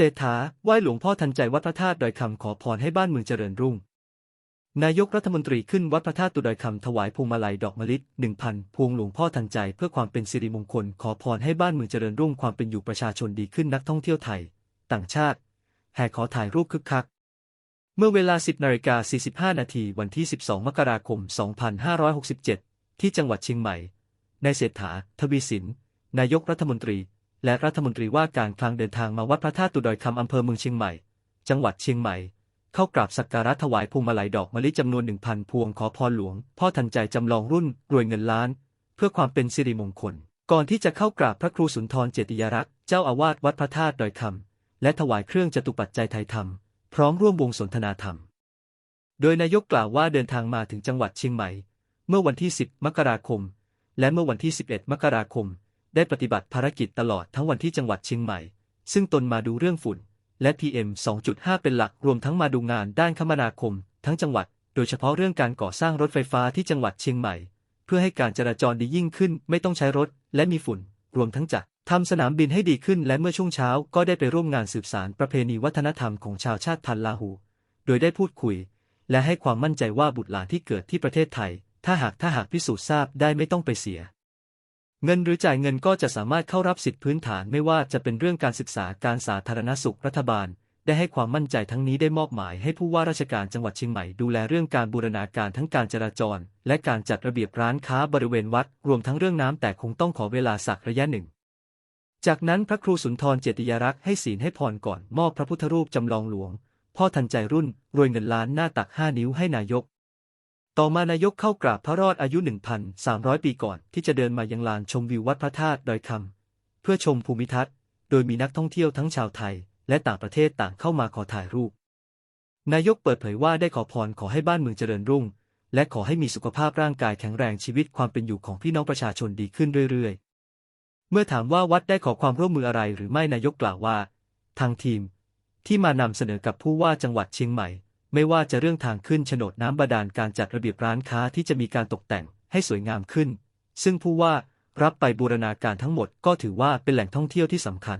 ศรษฐาไหว้หลวงพ่อทันใจวัดพระธาตุดอยคำขอพรให้บ้านเมืองเจริญรุ่ง นายกรัฐมนตรีขึ้นวัดพระธาตุตุดอยคำถวายพวงมาลัยดอกมะลิหนึ่งพันพวงหลวงพ่อทันใจเพื่อความเป็นสิริมงคลขอพรให้บ้านเมืองเจริญรุ่งความเป็นอยู่ประชาชนดีขึ้นนักท่องเที่ยวไทย ต่างชาติแห่ขอถ่ายรูปคึกคัก เมื่อเวลา 10นาฬิกา45 นาทีวันที่ 12 มกราคม 2567 ที่จังหวัดเชียงใหม่นายเศรษฐา ทวีสิน นายกรัฐมนตรี และรัฐมนตรีว่าการคลังเดินทางมาวัดพระธาตุตุดอยคำอำเภอเมืองเชียงใหม่ จังหวัดเชียงใหม่ เข้ากราบสักการะถวายพวงมาลัยดอกมะลิจำนวน1,000พวงขอพรหลวง พ่อทันใจจำลองรุ่นรวยเงินล้าน เพื่อความเป็นสิริมงคล ก่อนที่จะเข้ากราบพระครูสุนทรเจติยรักษ์เจ้าอาวาสวัดพระธาตุดอยคำและถวายเครื่องจตุปัจจัยไทยธรรม พร้อมร่วมวงสนทนาธรรม โดยนายกกล่าวว่าเดินทางมาถึงจังหวัดเชียงใหม่ เมื่อวันที่ 10 มกราคม และเมื่อวันที่ 11 มกราคม ได้ปฏิบัติภารกิจตลอดทั้งวันที่จังหวัดเชียงใหม่ ซึ่งตนมาดูเรื่องฝุ่น และ PM 2.5 เป็นหลักรวมทั้งมาดูงานด้านคมนาคม ทั้งจังหวัด โดยเฉพาะเรื่องการก่อสร้างรถไฟฟ้าที่จังหวัดเชียงใหม่ เพื่อให้การจราจรดียิ่งขึ้น ไม่ต้องใช้รถ และมีฝุ่น รวมทั้งจะทำสนามบินให้ดีขึ้น และเมื่อช่วงเช้าก็ได้ไปร่วมงานสืบสารประเพณีวัฒนธรรมของชาวชาติพันลาหู โดยได้พูดคุย และให้ความมั่นใจว่าบุตรหลานที่เกิดที่ประเทศไทย ถ้าหากถ้าหากพิสูจน์ทราบได้ไม่ต้องไปเสีย เงินหรือจ่ายเงินก็จะสามารถเข้ารับสิทธิพื้นฐานไม่ว่าจะเป็นเรื่องการศึกษาการสาธารณสุขรัฐบาล ได้ให้ความมั่นใจทั้งนี้ได้มอบหมายให้ผู้ว่าราชการจังหวัดเชียงใหม่ดูแลเรื่องการบูรณาการทั้งการจราจร และการจัดระเบียบร้านค้าบริเวณวัด รวมทั้งเรื่องน้ำแต่คงต้องขอเวลาสักระยะหนึ่ง จากนั้นพระครูสุนทรเจติยรักษ์ให้ศีลให้พรก่อนมอบพระพุทธรูปจำลองหลวง พ่อทันใจรุ่นรวยเงินล้านหน้าตักห้านิ้วให้นายก ต่อมานายกเข้ากราบพระรอดอายุ 1,300 ปีก่อน ที่จะเดินมายังลานชมวิววัดพระธาตุดอยคำเพื่อชมภูมิทัศน์ โดยมีนักท่องเที่ยวทั้งชาวไทย และต่างประเทศต่างเข้ามาขอถ่ายรูป นายกเปิดเผยว่าได้ขอพรขอให้บ้านเมืองเจริญรุ่ง และขอให้มีสุขภาพร่างกายแข็งแรงชีวิตความเป็นอยู่ของพี่น้องประชาชนดีขึ้นเรื่อยๆ เมื่อถามว่าวัดได้ขอความร่วมมืออะไรหรือไม่นายกกล่าวว่า ทางทีม ที่มานำเสนอกับผู้ว่าจังหวัดเชียงใหม่ ไม่ว่าจะเรื่องทางขึ้นโฉนดน้ำบาดาลการจัดระเบียบร้านค้าที่จะมีการตกแต่งให้สวยงามขึ้น ซึ่งผู้ว่ารับไปบูรณาการทั้งหมดก็ถือว่าเป็นแหล่งท่องเที่ยวที่สำคัญ